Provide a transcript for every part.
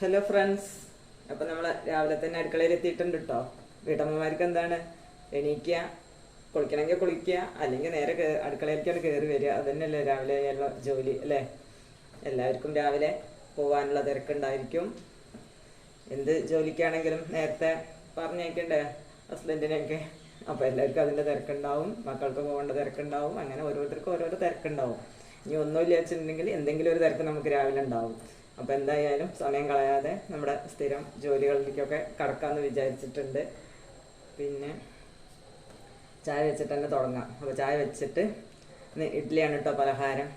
Hello friends അപ്പൊ നമ്മൾ രാവിലെ തന്നെ അടുക്കളയിൽ എത്തിയിട്ടുണ്ട് കേട്ടോ വീട്ടമ്മമാർക്ക് എന്താണ്? എണീക്കുക കുളിക്കണമെങ്കിൽ കുളിക്കുക അല്ലെങ്കിൽ നേരെ അടുക്കളയിലേക്കാണ് കയറി വരിക അതന്നെയല്ലേ രാവിലെ ഉള്ള ജോലി അല്ലേ? എല്ലാവർക്കും രാവിലെ പോവാനുള്ള തിരക്കുണ്ടായിരിക്കും. എന്ത് ജോലിക്കാണെങ്കിലും നേരത്തെ പറഞ്ഞേക്കണ്ടേ ഹസ്ബൻഡിനെയൊക്കെ അപ്പൊ എല്ലാവർക്കും അതിന്റെ തിരക്കുണ്ടാവും. മക്കൾക്ക് പോകേണ്ട തിരക്കുണ്ടാവും. അങ്ങനെ ഓരോരുത്തർക്കും ഓരോരോ തിരക്കുണ്ടാവും. ഇനി ഒന്നുമില്ല വെച്ചിട്ടുണ്ടെങ്കിൽ എന്തെങ്കിലും ഒരു തിരക്ക് നമുക്ക് രാവിലെ ഉണ്ടാവും. അപ്പൊ എന്തായാലും സമയം കളയാതെ നമ്മുടെ സ്ഥിരം ജോലികളിലേക്കൊക്കെ കടക്കാമെന്ന് വിചാരിച്ചിട്ടുണ്ട്. പിന്നെ ചായ വെച്ചിട്ട് തന്നെ തുടങ്ങാം. അപ്പോൾ ചായ വെച്ചിട്ട് ഇഡ്ഡലിയാണ് കേട്ടോ പലഹാരം.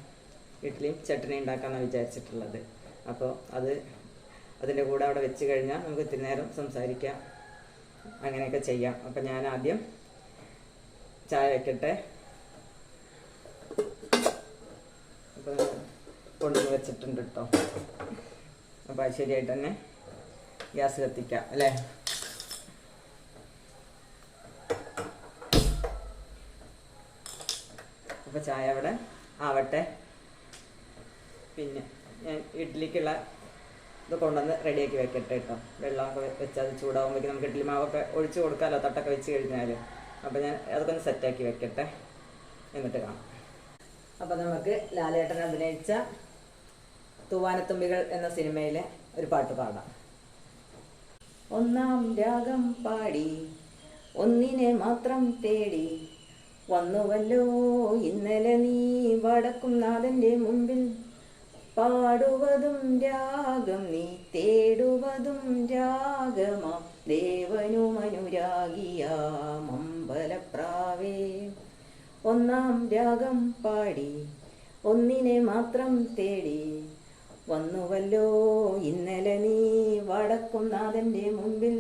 ഇഡ്ഡലിയും ചട്നി ഉണ്ടാക്കാമെന്നാണ് വിചാരിച്ചിട്ടുള്ളത്. അപ്പോൾ അത് അതിന്റെ കൂടെ അവിടെ വെച്ച് കഴിഞ്ഞാൽ നമുക്ക് ഇത്തിരി നേരം സംസാരിക്കാം. അങ്ങനെയൊക്കെ ചെയ്യാം. അപ്പം ഞാൻ ആദ്യം ചായ വെക്കട്ടെ. അപ്പോൾ കൊണ്ടുവന്ന് വെച്ചിട്ടുണ്ട് കേട്ടോ അപ്പോൾ അത് ശരിയായിട്ട് തന്നെ ഗ്യാസ് കത്തിക്കാം അല്ലേ? അപ്പോൾ ചായ അവിടെ ആവട്ടെ. പിന്നെ ഞാൻ ഇഡ്ഡലിക്കുള്ള ഇത് കൊണ്ടുവന്ന് റെഡിയാക്കി വെക്കട്ടെ കേട്ടോ വെള്ളമൊക്കെ വെച്ചാൽ വെച്ച് അത് ചൂടാകുമ്പോഴേക്കും നമുക്ക് ഇഡ്ഡലി മാവൊക്കെ ഒഴിച്ച് കൊടുക്കാമല്ലോ തട്ടൊക്കെ വെച്ച് കഴിഞ്ഞാൽ അപ്പോൾ ഞാൻ അതൊക്കെ ഒന്ന് സെറ്റാക്കി വെക്കട്ടെ. എന്നിട്ട് കാണാം. അപ്പോൾ നമുക്ക് ലാലേട്ടൻ അഭിനയിച്ച തൂവാനത്തുമ്പികൾ എന്ന സിനിമയിലെ ഒരു പാട്ട് പാടാം. ഒന്നാം രാഗം പാടി ഒന്നിനെ മാത്രം തേടി വന്നുവല്ലോ ഇന്നലെ നീ വടക്കും നാഥന്റെ മുമ്പിൽ. പാടുവതും രാഗം നീ തേടുവതും രാഗമാം ദേവനുമനുരാഗിയാം അമ്പലപ്രാവേ ഒന്നാം രാഗം പാടി ഒന്നിനെ മാത്രം തേടി വന്നുവല്ലോ ഇന്നലെ നീ വടക്കും നാഥന്റെ മുമ്പിൽ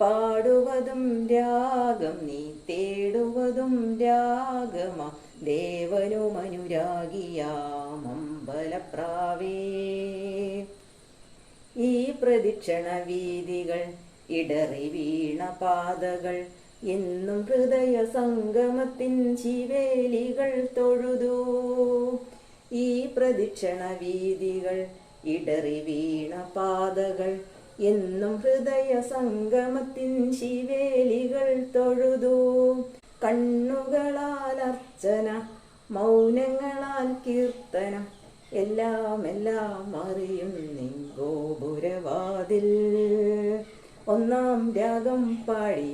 പാടുവതും രാഗം നീ തേടുവതും രാഗമാ ദേവനുമനുരാഗിയാം അമ്പലപ്രാവേ ഈ പ്രദക്ഷിണ വീതികൾ ഇടറി വീണ പാതകൾ എന്നും ഹൃദയ സംഗമത്തിൻ ശിവേലികൾ തൊഴുതു. പ്രദക്ഷിണ വീതികൾ ഇടറി വീണ പാതകൾ. എന്നും ഹൃദയ സംഗമത്തിൻ ശിവേലികൾ തൊഴുതു. കണ്ണുകളാൽ അർച്ചന മൗനങ്ങളാൽ കീർത്തനം. എല്ലാം എല്ലാം അറിയും നിങ്കോപുരവാതിൽ ഒന്നാം രാഗം പാടി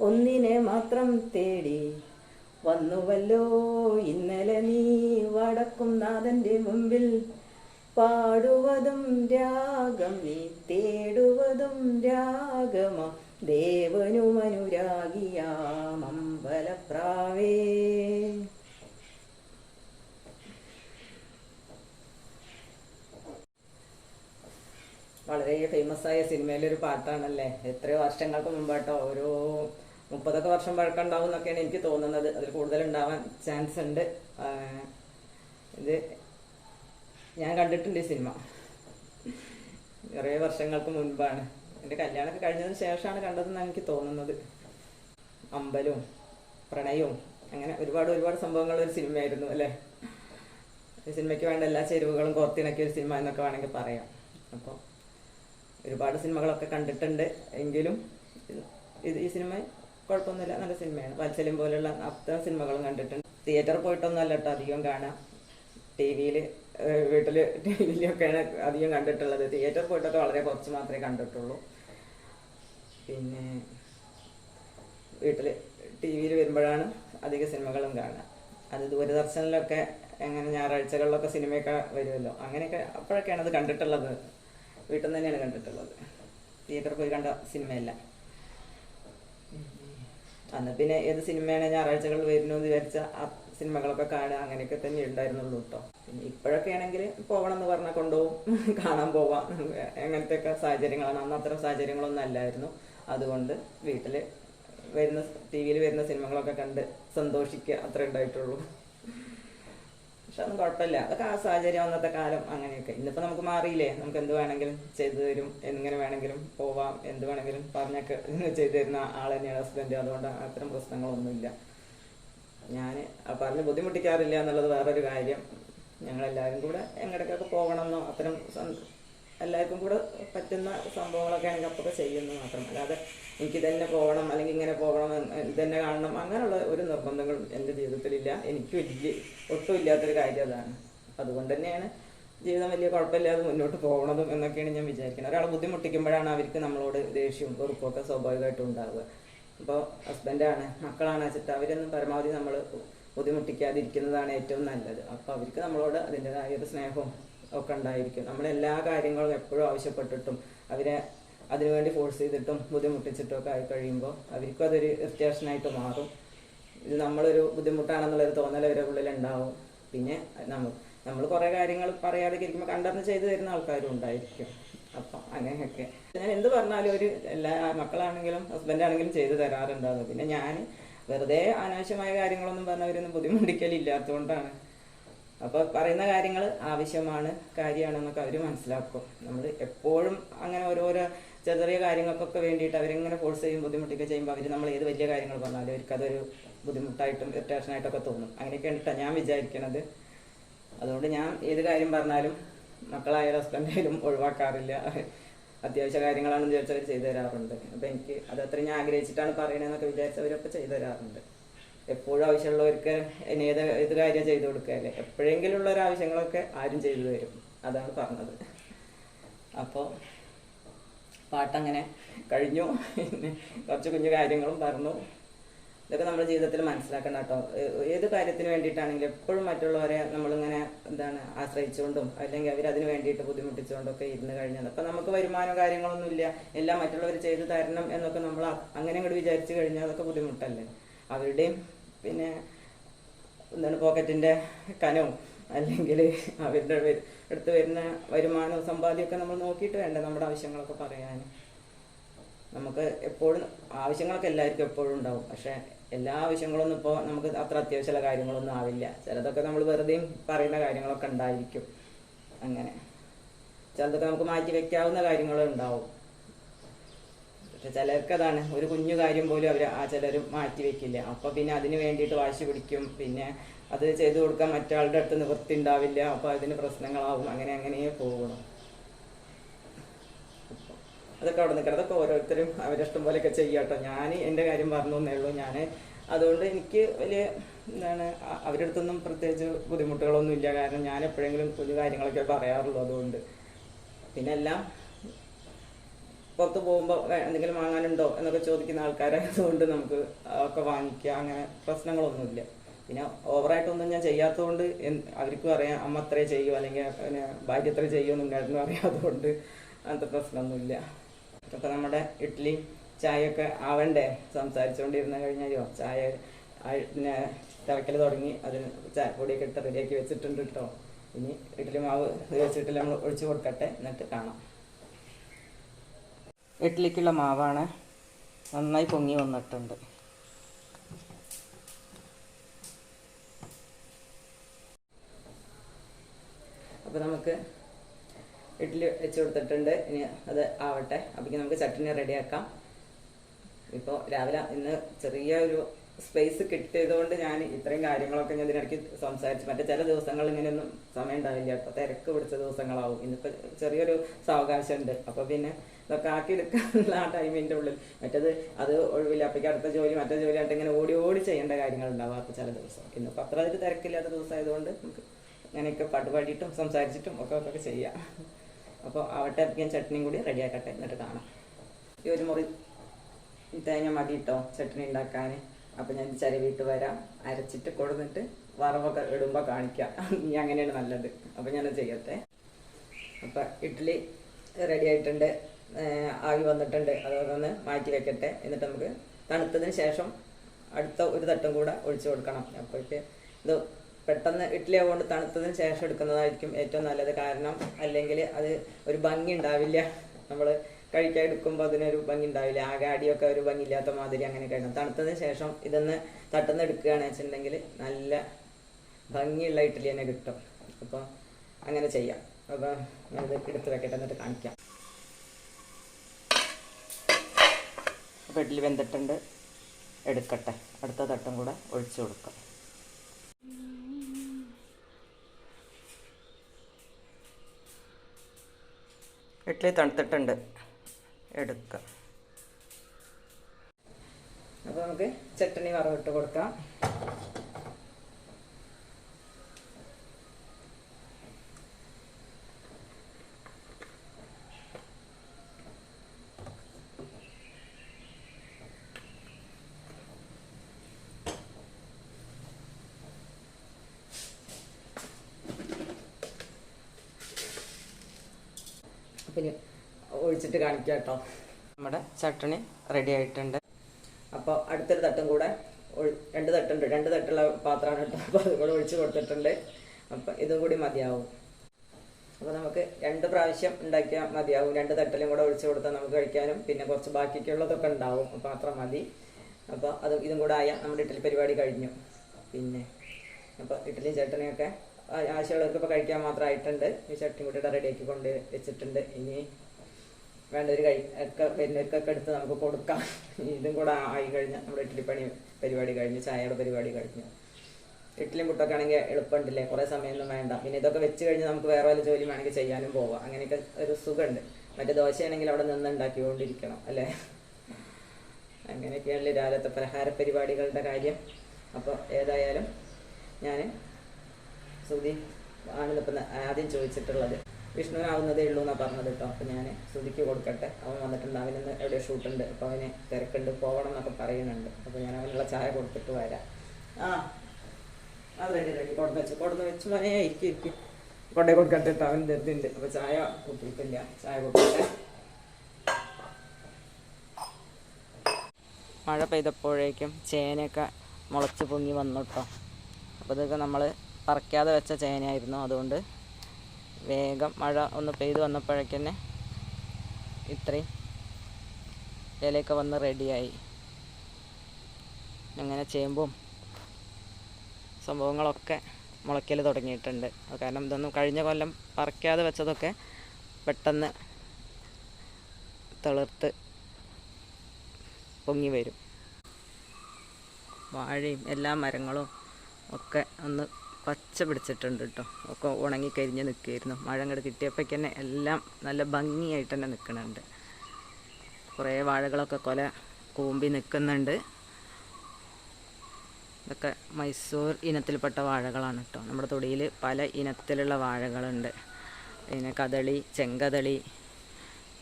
ഒന്നിനെ മാത്രം തേടി. വന്നുവല്ലോ ഇന്നലെ നീ വടക്കും നാഥന്റെ മുമ്പിൽ. പാടുവതും രാഗം നീ തേടുവതും രാഗമ? ദേവനുമനുരാഗിയാം അമ്പലപ്രാവേ വളരെ ഫേമസ് ആയ സിനിമയിലെ ഒരു പാട്ടാണല്ലേ? എത്രയോ വർഷങ്ങൾക്ക് മുമ്പാട്ടോ ഒരു മുപ്പതൊക്കെ വർഷം പഴക്കം ഉണ്ടാവും എന്നൊക്കെയാണ് എനിക്ക് തോന്നുന്നത്. അതിൽ കൂടുതൽ ഉണ്ടാവാൻ ചാൻസ് ഉണ്ട് ഇത് ഞാൻ കണ്ടിട്ടുണ്ട് ഈ സിനിമ. കുറേ വർഷങ്ങൾക്ക് മുൻപാണ്. എന്റെ കല്യാണമൊക്കെ കഴിഞ്ഞതിന് ശേഷമാണ് കണ്ടതെന്ന് എനിക്ക് തോന്നുന്നത്. അമ്പലവും പ്രണയവും അങ്ങനെ ഒരുപാട് ഒരുപാട് സംഭവങ്ങൾ ഒരു സിനിമയായിരുന്നു അല്ലേ? ഈ സിനിമയ്ക്ക് വേണ്ട എല്ലാ ചേരുവകളും കോർത്തിണക്കിയ ഒരു സിനിമ എന്നൊക്കെ വേണമെങ്കിൽ പറയാം. അപ്പോൾ ഒരുപാട് സിനിമകളൊക്കെ കണ്ടിട്ടുണ്ട് എങ്കിലും ഇത് ഈ സിനിമ കുഴപ്പമൊന്നുമില്ല നല്ല സിനിമയാണ്. വാത്സല്യം പോലുള്ള അത്തരം സിനിമകളും കണ്ടിട്ടുണ്ട്. തിയേറ്ററിൽ പോയിട്ടൊന്നും അല്ല കേട്ടോ അധികം കാണാം. ടി വിയിൽ വീട്ടിൽ ടി അധികം കണ്ടിട്ടുള്ളത്. തിയേറ്റർ പോയിട്ടൊക്കെ വളരെ കുറച്ച് മാത്രമേ കണ്ടിട്ടുള്ളൂ. പിന്നെ വീട്ടിൽ ടി വിയിൽ വരുമ്പോഴാണ് അധിക സിനിമകളും കാണുക അത് ദൂരദർശനിലൊക്കെ എങ്ങനെ ഞായറാഴ്ചകളിലൊക്കെ സിനിമയൊക്കെ വരുമല്ലോ. അങ്ങനെയൊക്കെ അപ്പോഴൊക്കെയാണ് അത് കണ്ടിട്ടുള്ളത്. വീട്ടിൽ നിന്ന് തന്നെയാണ് കണ്ടിട്ടുള്ളത്. തിയേറ്ററിൽ പോയി കണ്ട സിനിമയല്ല. അന്ന് പിന്നെ ഏത് സിനിമയാണ് ഞായറാഴ്ചകളിൽ വരുന്നു എന്ന് വിചാരിച്ച ആ സിനിമകളൊക്കെ കാണുക അങ്ങനെയൊക്കെ തന്നെ ഉണ്ടായിരുന്നുള്ളൂ കേട്ടോ പിന്നെ ഇപ്പോഴൊക്കെ ആണെങ്കിൽ പോകണം എന്ന് പറഞ്ഞാൽ കൊണ്ടുപോകും കാണാൻ പോവാം. അങ്ങനത്തെയൊക്കെ സാഹചര്യങ്ങളാണ്. അന്ന് അത്ര സാഹചര്യങ്ങളൊന്നും അല്ലായിരുന്നു. അതുകൊണ്ട് വീട്ടിൽ വരുന്ന ടി വിയിൽ വരുന്ന സിനിമകളൊക്കെ കണ്ട് സന്തോഷിക്കുക അത്രേ ഉണ്ടായിട്ടുള്ളൂ. പക്ഷെ അതൊന്നും കുഴപ്പമില്ല. അതൊക്കെ ആ സാഹചര്യം അന്നത്തെ കാലം അങ്ങനെയൊക്കെ. ഇന്നിപ്പോൾ നമുക്ക് മാറിയില്ലേ? നമുക്ക് എന്ത് വേണമെങ്കിലും ചെയ്തു തരും. എങ്ങനെ വേണമെങ്കിലും പോവാം. എന്ത് വേണമെങ്കിലും പറഞ്ഞൊക്കെ ചെയ്തു തരുന്ന ആൾ തന്നെയാണ് ഹസ്ബൻഡ്. അതുകൊണ്ട് അത്തരം പ്രശ്നങ്ങളൊന്നുമില്ല. ഞാൻ പറഞ്ഞ് ബുദ്ധിമുട്ടിക്കാറില്ല എന്നുള്ളത് വേറൊരു കാര്യം. ഞങ്ങളെല്ലാവരും കൂടെ എങ്ങടക്കൊക്കെ പോകണമെന്നോ അത്തരം എല്ലാവർക്കും കൂടെ പറ്റുന്ന സംഭവങ്ങളൊക്കെ ആണെങ്കിൽ അപ്പോൾ ചെയ്യുന്നു മാത്രം. അല്ലാതെ എനിക്ക് തന്നെ പോകണം അല്ലെങ്കിൽ ഇങ്ങനെ പോകണം ഇതന്നെ കാണണം അങ്ങനെയുള്ള ഒരു നിർബന്ധങ്ങളും എന്റെ ജീവിതത്തിലില്ല. എനിക്ക് വലിയ ഒട്ടും ഇല്ലാത്തൊരു കാര്യം അതാണ്. അതുകൊണ്ട് തന്നെയാണ് ജീവിതം വലിയ കുഴപ്പമില്ലാതെ മുന്നോട്ട് പോകണതും എന്നൊക്കെയാണ് ഞാൻ വിചാരിക്കുന്നത്. ഒരാളെ ബുദ്ധിമുട്ടിക്കുമ്പോഴാണ് അവർക്ക് നമ്മളോട് ദേഷ്യവും വെറുപ്പൊക്കെ സ്വാഭാവികമായിട്ടും ഉണ്ടാവുക. അപ്പോൾ ഹസ്ബൻഡാണ് മക്കളാണ് വെച്ചിട്ട് അവരൊന്നും പരമാവധി നമ്മൾ ബുദ്ധിമുട്ടിക്കാതിരിക്കുന്നതാണ് ഏറ്റവും നല്ലത്. അപ്പോൾ അവർക്ക് നമ്മളോട് അതിന്റെതായ ഒരു സ്നേഹവും ഒക്കെ ഉണ്ടായിരിക്കും. നമ്മളെല്ലാ കാര്യങ്ങളും എപ്പോഴും ആവശ്യപ്പെട്ടിട്ടും അവരെ അതിനുവേണ്ടി ഫോഴ്സ് ചെയ്തിട്ടും ബുദ്ധിമുട്ടിച്ചിട്ടും ഒക്കെ ആയി കഴിയുമ്പോൾ അവർക്കും അതൊരു ഇറിറ്റേഷനായിട്ട് മാറും. ഇത് നമ്മളൊരു ബുദ്ധിമുട്ടാണെന്നുള്ളൊരു തോന്നൽ അവരുടെ ഉള്ളിൽ ഉണ്ടാവും. പിന്നെ നമ്മൾ നമ്മൾ കുറേ കാര്യങ്ങൾ പറയാതെ ഇരിക്കുമ്പോൾ കണ്ടെന്ന് ചെയ്തു തരുന്ന ആൾക്കാരും ഉണ്ടായിരിക്കും. അപ്പം അങ്ങനെയൊക്കെ. ഞാൻ എന്ത് പറഞ്ഞാലും ഒരു എല്ലാ മക്കളാണെങ്കിലും ഹസ്ബൻഡാണെങ്കിലും ചെയ്തു തരാറുണ്ടാവും. പിന്നെ ഞാൻ വെറുതെ അനാവശ്യമായ കാര്യങ്ങളൊന്നും പറഞ്ഞവരൊന്നും ബുദ്ധിമുട്ടിക്കലില്ലാത്തതുകൊണ്ടാണ്. അപ്പോൾ പറയുന്ന കാര്യങ്ങൾ ആവശ്യമാണ് കാര്യമാണെന്നൊക്കെ അവർ മനസ്സിലാക്കും. നമ്മൾ എപ്പോഴും അങ്ങനെ ഓരോരോ ചെറിയ ചെറിയ കാര്യങ്ങൾക്കൊക്കെ വേണ്ടിയിട്ട് അവരിങ്ങനെ ഫോഴ്സ് ചെയ്യും ബുദ്ധിമുട്ടൊക്കെ ചെയ്യുമ്പോൾ അവർ നമ്മൾ ഏത് വലിയ കാര്യങ്ങൾ പറഞ്ഞാലും അവർക്ക് അതൊരു ബുദ്ധിമുട്ടായിട്ടും ഇറിറ്റേഷനായിട്ടൊക്കെ തോന്നും. അങ്ങനെയൊക്കെ ട്ടോ ഞാൻ വിചാരിക്കണത്. അതുകൊണ്ട് ഞാൻ ഏത് കാര്യം പറഞ്ഞാലും മക്കളായാലും ഹസ്ബൻഡായാലും ഒഴിവാക്കാറില്ല. അത്യാവശ്യ കാര്യങ്ങളാണെന്ന് വിചാരിച്ചവർ ചെയ്തു തരാറുണ്ട്. അപ്പം എനിക്ക് അത് അത്രയും ഞാൻ ആഗ്രഹിച്ചിട്ടാണ് പറയണതെന്നൊക്കെ വിചാരിച്ചവരൊക്കെ ചെയ്തു തരാറുണ്ട്. എപ്പോഴും ആവശ്യമുള്ളവർക്ക് ഇനി ഏത് ഏത് കാര്യം ചെയ്തു കൊടുക്കുകയല്ലേ എപ്പോഴെങ്കിലും ഉള്ള ഒരു ആവശ്യങ്ങളൊക്കെ ആരും ചെയ്തു തരും. അതാണ് പറഞ്ഞത്. അപ്പോൾ പാട്ടങ്ങനെ കഴിഞ്ഞു. പിന്നെ കുറച്ച് കുഞ്ഞു കാര്യങ്ങളും പറഞ്ഞു. ഇതൊക്കെ നമ്മുടെ ജീവിതത്തിൽ മനസ്സിലാക്കണം കേട്ടോ. ഏത് കാര്യത്തിന് വേണ്ടിയിട്ടാണെങ്കിലും എപ്പോഴും മറ്റുള്ളവരെ നമ്മളിങ്ങനെ എന്താണ് ആശ്രയിച്ചുകൊണ്ടും അല്ലെങ്കിൽ അവർ അതിന് വേണ്ടിയിട്ട് ബുദ്ധിമുട്ടിച്ചുകൊണ്ടും ഒക്കെ ഇരുന്ന് കഴിഞ്ഞാൽ അപ്പം നമുക്ക് വരുമാനം കാര്യങ്ങളൊന്നും ഇല്ല. എല്ലാം മറ്റുള്ളവർ ചെയ്തു തരണം എന്നൊക്കെ നമ്മൾ അങ്ങനെ ഇങ്ങോട്ട് വിചാരിച്ചു കഴിഞ്ഞാൽ അതൊക്കെ ബുദ്ധിമുട്ടല്ലേ? അവരുടെയും പിന്നെ എന്താണ് പോക്കറ്റിന്റെ കനവും അല്ലെങ്കിൽ അവരുടെ വരു- അടുത്ത് വരുന്ന വരുമാനവും സമ്പാദ്യമൊക്കെ നമ്മൾ നോക്കിയിട്ട് വേണ്ട നമ്മുടെ ആവശ്യങ്ങളൊക്കെ പറയാൻ. നമുക്ക് എപ്പോഴും ആവശ്യങ്ങളൊക്കെ എല്ലാവർക്കും എപ്പോഴും ഉണ്ടാവും. പക്ഷേ എല്ലാ ആവശ്യങ്ങളൊന്നും ഇപ്പോൾ നമുക്ക് അത്ര അത്യാവശ്യമുള്ള കാര്യങ്ങളൊന്നും ആവില്ല. ചിലതൊക്കെ നമ്മൾ വെറുതെ പറയുന്ന കാര്യങ്ങളൊക്കെ ഉണ്ടായിരിക്കും. അങ്ങനെ. ചിലതൊക്കെ നമുക്ക് മാറ്റി വെക്കാവുന്ന കാര്യങ്ങളും ഉണ്ടാവും. പക്ഷെ ചിലർക്ക് അതാണ്. ഒരു കുഞ്ഞു കാര്യം പോലും അവർ ആ ചിലർ മാറ്റി വെക്കില്ല. അപ്പോൾ പിന്നെ അതിന് വേണ്ടിയിട്ട് വാശി പിടിക്കും. പിന്നെ അത് ചെയ്തു കൊടുക്കാൻ മറ്റാളുടെ അടുത്ത് നിവൃത്തി ഉണ്ടാവില്ല. അപ്പൊ അതിന് പ്രശ്നങ്ങളാവും. അങ്ങനെ അങ്ങനെ പോകണം അതൊക്കെ അവിടെ നിൽക്കണം. അതൊക്കെ ഓരോരുത്തരും അവരിഷ്ടം പോലെയൊക്കെ ചെയ്യാട്ടോ. ഞാൻ എന്റെ കാര്യം പറഞ്ഞു എന്നേ ഉള്ളൂ. ഞാൻ അതുകൊണ്ട് എനിക്ക് വലിയ എന്താണ് അവരുടെ അടുത്തൊന്നും പ്രത്യേകിച്ച് ബുദ്ധിമുട്ടുകളൊന്നും ഇല്ല. കാരണം ഞാൻ എപ്പോഴെങ്കിലും പുതിയ കാര്യങ്ങളൊക്കെ പറയാറുള്ളൂ അതുകൊണ്ട്. പിന്നെ എല്ലാം പുറത്ത് പോകുമ്പോൾ എന്തെങ്കിലും വാങ്ങാനുണ്ടോ എന്നൊക്കെ ചോദിക്കുന്ന ആൾക്കാരായതുകൊണ്ട് നമുക്ക് ഒക്കെ വാങ്ങിക്കുക അങ്ങനെ പ്രശ്നങ്ങളൊന്നുമില്ല. പിന്നെ ഓവറായിട്ടൊന്നും ഞാൻ ചെയ്യാത്തതുകൊണ്ട് അവർക്കും അറിയാം അമ്മ അത്രേ ചെയ്യൂ അല്ലെങ്കിൽ പിന്നെ ഭാര്യ അത്രേ ചെയ്യുമെന്നും ഉണ്ടായിരുന്നു അറിയാത്തതുകൊണ്ട് അങ്ങനത്തെ പ്രശ്നമൊന്നുമില്ല. അപ്പോൾ നമ്മുടെ ഇഡ്ഡലി ചായയൊക്കെ ആവണ്ടേ? സംസാരിച്ചുകൊണ്ടിരുന്ന കഴിഞ്ഞാലോ ചായ പിന്നെ തിളക്കൽ തുടങ്ങി. അതിന് ചായപ്പൊടിയൊക്കെ ഇട്ട് റെഡിയാക്കി വെച്ചിട്ടുണ്ട് കേട്ടോ. ഇനി ഇഡ്ഡലി മാവ് വെച്ചിട്ട് നമ്മൾ ഒഴിച്ചു കൊടുക്കട്ടെ. എന്നിട്ട് കാണാം. ഇഡ്ഡലിക്കുള്ള മാവാണ് നന്നായി പൊങ്ങി വന്നിട്ടുണ്ട്. അപ്പോൾ നമുക്ക് ഇഡ്ഡലി വെച്ച് കൊടുത്തിട്ടുണ്ട്. ഇനി അത് ആവട്ടെ. അപ്പോഴേക്കും നമുക്ക് ചട്ടിനി റെഡിയാക്കാം. ഇപ്പോൾ രാവിലെ ഇന്ന് ചെറിയ ഒരു സ്പേസ് കിട്ടിയതുകൊണ്ട് ഞാൻ ഇത്രയും കാര്യങ്ങളൊക്കെ ഞാൻ ഇതിനിടയ്ക്ക് സംസാരിച്ചു. മറ്റേ ചില ദിവസങ്ങൾ ഇങ്ങനെയൊന്നും സമയം ഉണ്ടാവില്ല. ഇപ്പോൾ തിരക്ക് പിടിച്ച ദിവസങ്ങളാവും. ഇന്നിപ്പോൾ ചെറിയൊരു സാവകാശം ഉണ്ട് അപ്പോൾ പിന്നെ ഇതൊക്കെ ആക്കിയെടുക്കാനുള്ള ആ ടൈമിന്റെ ഉള്ളിൽ. മറ്റേത് അത് ഒഴിവില്ല. അപ്പോഴേക്കും അടുത്ത ജോലി മറ്റേ ജോലി ആയിട്ട് ഇങ്ങനെ ഓടി ഓടി ചെയ്യേണ്ട കാര്യങ്ങളുണ്ടാവും. അപ്പോൾ ചില ദിവസം. ഇന്നിപ്പോൾ അത്ര അതിൽ തിരക്കില്ലാത്ത ദിവസമായതുകൊണ്ട് നമുക്ക് അങ്ങനെയൊക്കെ പാട്ട് സംസാരിച്ചിട്ടും ഒക്കെ ഒക്കെ ചെയ്യാം. അപ്പോൾ അവട്ടെ ഞാൻ ചട്നിയും കൂടി റെഡിയാക്കട്ടെ എന്നിട്ട് കാണാം. ഈ ഒരു മുറി തേങ്ങ മതി കേട്ടോ ചട്നി ഉണ്ടാക്കാൻ അപ്പം ഞാൻ ചിരവിയിട്ട് വരാം അരച്ചിട്ട് കൊടുന്നിട്ട് വറവൊക്കെ ഇടുമ്പോൾ കാണിക്കാം. നീ അങ്ങനെയാണ് നല്ലത്. അപ്പം ഞാനത് ചെയ്യട്ടെ. അപ്പം ഇഡ്ഡലി റെഡി ആയിട്ടുണ്ട് ആവി വന്നിട്ടുണ്ട്. അതൊന്ന് മാറ്റി വെക്കട്ടെ. എന്നിട്ട് നമുക്ക് തണുത്തതിന് ശേഷം അടുത്ത ഒരു തട്ടും കൂടെ ഒഴിച്ചു കൊടുക്കണം. അപ്പോഴേക്ക് ഇത് പെട്ടെന്ന് ഇഡ്ഡലി ആവുകൊണ്ട് തണുത്തതിന് ശേഷം എടുക്കുന്നതായിരിക്കും ഏറ്റവും നല്ലത്. കാരണം അല്ലെങ്കിൽ അത് ഒരു ഭംഗി ഉണ്ടാവില്ല. നമ്മൾ കഴിക്കാൻ എടുക്കുമ്പോൾ അതിനൊരു ഭംഗി ഉണ്ടാവില്ല. ആകെ അടിയൊക്കെ ഒരു ഭംഗിയില്ലാത്ത മാതിരി അങ്ങനെ കഴിക്കണം. തണുത്തതിന് ശേഷം ഇതൊന്ന് തട്ടുന്ന എടുക്കുകയാണെന്ന് വെച്ചിട്ടുണ്ടെങ്കിൽ നല്ല ഭംഗിയുള്ള ഇഡ്ഡലി തന്നെ കിട്ടും. അപ്പോൾ അങ്ങനെ ചെയ്യാം. അപ്പോൾ ഞാനിത് എടുത്ത് വെക്കട്ടെ എന്നിട്ട് കാണിക്കാം. അപ്പോൾ ഇഡ്ഡലി വെന്തിട്ടുണ്ട്. എടുക്കട്ടെ. അടുത്ത തട്ടും കൂടെ ഒഴിച്ചു കൊടുക്കാം. ഇഡ്ഡലി തണുത്തിട്ടുണ്ട്. എടുക്കുക അപ്പോൾ നമുക്ക് ചട്ടണി വറവിട്ട് കൊടുക്കാം. പിന്നെ ഒഴിച്ചിട്ട് കാണിക്കാം കേട്ടോ. നമ്മുടെ ചട്ടണി റെഡി ആയിട്ടുണ്ട്. അപ്പോൾ അടുത്തൊരു തട്ടും കൂടെ രണ്ട് തട്ടുണ്ട്. രണ്ട് തട്ടുള്ള പാത്രമാണ് കേട്ടോ. അപ്പോൾ അതുകൂടെ ഒഴിച്ച് കൊടുത്തിട്ടുണ്ട്. അപ്പം ഇതും കൂടി മതിയാവും. അപ്പോൾ നമുക്ക് രണ്ട് പ്രാവശ്യം ഉണ്ടാക്കിയാൽ മതിയാവും. രണ്ട് തട്ടിലും കൂടെ ഒഴിച്ച് കൊടുത്താൽ നമുക്ക് കഴിക്കാനും പിന്നെ കുറച്ച് ബാക്കിക്കുള്ളതൊക്കെ ഉണ്ടാവും. പാത്രം മതി. അപ്പോൾ അത് ഇതും കൂടെ ആയാൽ നമ്മുടെ ഇഡ്ഡലി പരിപാടി കഴിഞ്ഞു. പിന്നെ അപ്പോൾ ഇഡ്ഡലിയും ചട്ടണിയൊക്കെ ആവശ്യമുള്ളവർക്ക് ഇപ്പോൾ കഴിക്കാൻ മാത്രമായിട്ടുണ്ട്. ഈ ചട്ടിയും കൂടി റെഡിയാക്കി കൊണ്ട് വെച്ചിട്ടുണ്ട്. ഇനി വേണ്ടവർ കൈ ഒക്കെ വരുന്നവർക്കൊക്കെ എടുത്ത് നമുക്ക് കൊടുക്കാം. ഇതും കൂടെ ആയി കഴിഞ്ഞാൽ നമ്മുടെ ഇഡ്ഡലി പണി പരിപാടി കഴിഞ്ഞു ചായയുടെ പരിപാടി കഴിഞ്ഞു. ഇഡ്ഡലിയും പുട്ടൊക്കെ ആണെങ്കിൽ എളുപ്പമുണ്ടല്ലേ? കുറേ സമയമൊന്നും വേണ്ട. പിന്നെ ഇതൊക്കെ വെച്ച് കഴിഞ്ഞാൽ നമുക്ക് വേറെ വല്ല ജോലി വേണമെങ്കിൽ ചെയ്യാനും പോവാം. അങ്ങനെയൊക്കെ ഒരു സുഖമുണ്ട്. മറ്റേ ദോശയാണെങ്കിൽ അവിടെ നിന്ന് ഉണ്ടാക്കിക്കൊണ്ടിരിക്കണം അല്ലേ? അങ്ങനെയൊക്കെയാണല്ലേ രാവിലത്തെ പലഹാര പരിപാടികളുടെ കാര്യം. അപ്പോൾ ഏതായാലും ഞാൻ ശ്രുതി ആണ് ഇപ്പം ആദ്യം ചോദിച്ചിട്ടുള്ളത്. വിഷ്ണുവിനാവുന്നതേ ഉള്ളൂ എന്നാണ് പറഞ്ഞത് കേട്ടോ. അപ്പോൾ ഞാൻ ശ്രുതിക്ക് കൊടുക്കട്ടെ. അവൻ വന്നിട്ടുണ്ട് അവനിന്ന് എവിടെ ഷൂട്ടുണ്ട് അപ്പോൾ അവന് തിരക്കുണ്ട്. പോകണം എന്നൊക്കെ പറയുന്നുണ്ട്. അപ്പോൾ ഞാൻ അവനുള്ള ചായ കൊടുത്തിട്ട് വരാം. ആ അത് റെഡി റെഡി കൊടുന്ന് വെച്ചു കൊടുന്ന് വെച്ച് മോനെ ഇരിക്കും ഇരിക്കും. കൊണ്ടേ കൊടുക്കട്ടെ കേട്ടോ അവൻ ധൃതിണ്ട് അപ്പോൾ ചായ കുട്ടിയിട്ടില്ല. ചായ കൊടുക്കട്ടെ. മഴ പെയ്തപ്പോഴേക്കും ചേനയൊക്കെ മുളച്ച് പൊങ്ങി വന്നു കേട്ടോ അപ്പോൾ ഇതൊക്കെ നമ്മൾ പറിക്കാതെ വെച്ച ചേനയായിരുന്നു അതുകൊണ്ട് വേഗം മഴ ഒന്ന് പെയ്ത് വന്നപ്പോഴേക്കന്നെ ഇത്രയും ഇലയൊക്കെ വന്ന് റെഡിയായി. അങ്ങനെ ചേമ്പും സംഭവങ്ങളൊക്കെ മുളയ്ക്കൽ തുടങ്ങിയിട്ടുണ്ട്. കാരണം ഇതൊന്നും കഴിഞ്ഞ കൊല്ലം പറിക്കാതെ വെച്ചതൊക്കെ പെട്ടെന്ന് തളിർത്ത് പൊങ്ങി വരും. വാഴയും എല്ലാ മരങ്ങളും ഒക്കെ ഒന്ന് പച്ച പിടിച്ചിട്ടുണ്ട് കേട്ടോ. ഒക്കെ ഉണങ്ങി നിൽക്കുമായിരുന്നു മഴ അങ്ങോട്ട് കിട്ടിയപ്പോഴേക്ക് തന്നെ എല്ലാം നല്ല ഭംഗിയായിട്ട് തന്നെ നിൽക്കുന്നുണ്ട്. കുറേ വാഴകളൊക്കെ കൊല കൂമ്പി നിൽക്കുന്നുണ്ട്. ഇതൊക്കെ മൈസൂർ ഇനത്തിൽപ്പെട്ട വാഴകളാണ് കേട്ടോ. നമ്മുടെ തൊടിയിൽ പല ഇനത്തിലുള്ള വാഴകളുണ്ട്. പിന്നെ കദളി ചെങ്കദളി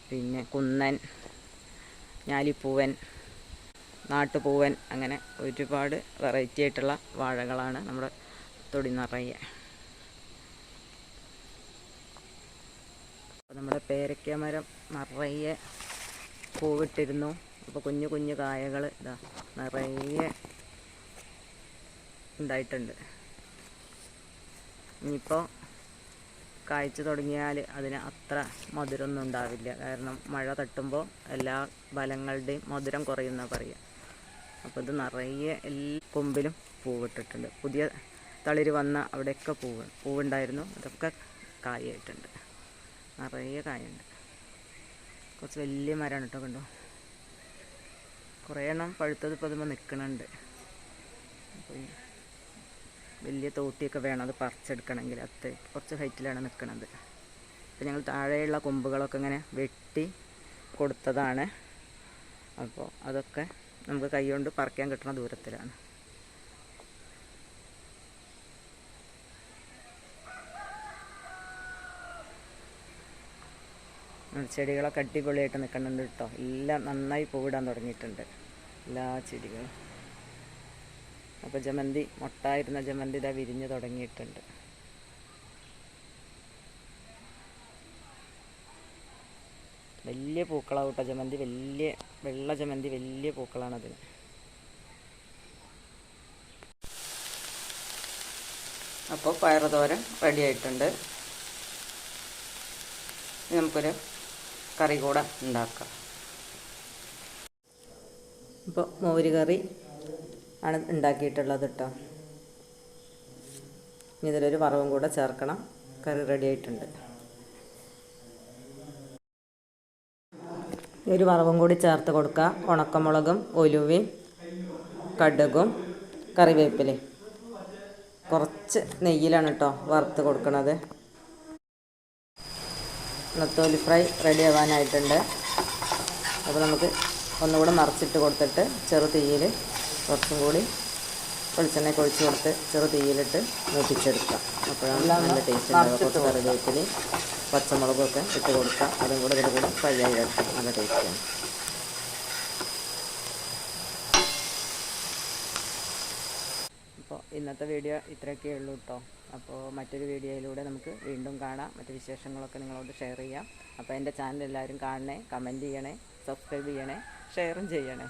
പിന്നെ കുന്നൻ ഞാലിപ്പൂവൻ നാട്ടുപൂവൻ അങ്ങനെ ഒരുപാട് വെറൈറ്റി ആയിട്ടുള്ള വാഴകളാണ് നമ്മുടെ തൊടി നിറയെ. നമ്മുടെ പേരയ്ക്ക മരം നിറയെ പൂവിട്ടിരുന്നു. അപ്പോൾ കുഞ്ഞു കുഞ്ഞു കായകൾ ഇതാ നിറയെ ഉണ്ടായിട്ടുണ്ട്. ഇനിയിപ്പോൾ കായ്ച്ചു തുടങ്ങിയാൽ അതിന് അത്ര മധുരമൊന്നും ഉണ്ടാവില്ല. കാരണം മഴ തട്ടുമ്പോൾ എല്ലാ ഫലങ്ങളുടെയും മധുരം കുറയുന്ന പറയുക അപ്പോൾ ഇത് നിറയെ എല്ലാ കൊമ്പിലും പൂവിട്ടിട്ടുണ്ട്. പുതിയ തളിര് വന്ന അവിടെയൊക്കെ പൂവ് പൂവുണ്ടായിരുന്നു. അതൊക്കെ കായായിട്ടുണ്ട്. നിറയെ കായുണ്ട്. കുറച്ച് വലിയ മരമാണ് കേട്ടോ കണ്ടോ? കുറേ എണ്ണം പഴുത്തത് ഇപ്പോൾ അതുമ്പോൾ നിൽക്കണുണ്ട് വലിയ തോട്ടിയൊക്കെ വേണം അത് പറിച്ചെടുക്കണമെങ്കിൽ. അത്ര കുറച്ച് ഹൈറ്റിലാണ് നിൽക്കുന്നത് അപ്പോൾ ഞങ്ങൾ താഴെയുള്ള കൊമ്പുകളൊക്കെ ഇങ്ങനെ വെട്ടി കൊടുത്തതാണ്. അപ്പോൾ അതൊക്കെ നമുക്ക് കൈ കൊണ്ട് പറിക്കാൻ കിട്ടുന്ന ദൂരത്തിലാണ്. ചെടികളൊക്കെ അടിപൊളിയായിട്ട് നിൽക്കുന്നുണ്ട് കേട്ടോ. എല്ലാം നന്നായി പൂവിടാൻ തുടങ്ങിയിട്ടുണ്ട്. എല്ലാ ചെടികളും. അപ്പോൾ ജമന്തി മൊട്ടായിരുന്ന ജമന്തി ഇതാ വിരിഞ്ഞ് തുടങ്ങിയിട്ടുണ്ട്. വലിയ പൂക്കളാവും കേട്ടോ ജമന്തി. വലിയ വെള്ള ജമന്തി വലിയ പൂക്കളാണ് അതിന് അപ്പോൾ പയറുതോരൻ റെഡി ആയിട്ടുണ്ട്. നമുക്കൊരു കറി കൂടെ ഉണ്ടാക്കാം. ഇപ്പോൾ മോര് കറി ആണ് ഉണ്ടാക്കിയിട്ടുള്ളത് കേട്ടോ ഇനി ഇതിലൊരു വറവും കൂടെ ചേർക്കണം. കറി റെഡി ആയിട്ടുണ്ട്. ഒരു വറവും കൂടി ചേർത്ത് കൊടുക്കുക ഉണക്കമുളകും ഒലുവയും കടുകും കറിവേപ്പിലയും. കുറച്ച് നെയ്യിലാണ് കേട്ടോ വറുത്ത് കൊടുക്കണത്. നത്തോലി ഫ്രൈ റെഡി ആവാനായിട്ടുണ്ട് അപ്പോൾ നമുക്ക് ഒന്നുകൂടെ മറിച്ചിട്ട് കൊടുത്തിട്ട് ചെറു തീയിൽ കുറച്ചും കൂടി വെളിച്ചെണ്ണ കൊഴിച്ച് കൊടുത്ത് ചെറു തീയിലിട്ട് മൂപ്പിച്ചെടുക്കാം. അപ്പോഴാണ് നല്ല ടേസ്റ്റ് ഉണ്ടാവുക. കുറച്ച് കറിവേപ്പിലി പച്ചമുളകൊക്കെ ഇട്ട് കൊടുക്കാം. അതും കൂടെ ഇതിൽ കൂടെ ഫ്രൈ ആയി എടുക്കാം നല്ല ടേസ്റ്റാണ് അപ്പോൾ ഇന്നത്തെ വീഡിയോ ഇത്രയൊക്കെ ഉള്ളൂ കേട്ടോ അപ്പോൾ മറ്റൊരു വീഡിയോയിലൂടെ നമുക്ക് വീണ്ടും കാണാം. മറ്റു വിശേഷങ്ങളൊക്കെ നിങ്ങളോട് ഷെയർ ചെയ്യാം. അപ്പോൾ എന്റെ ചാനൽ എല്ലാവരും കാണണേ കമന്റ് ചെയ്യണേ സബ്സ്ക്രൈബ് ചെയ്യണേ ഷെയറും ചെയ്യണേ.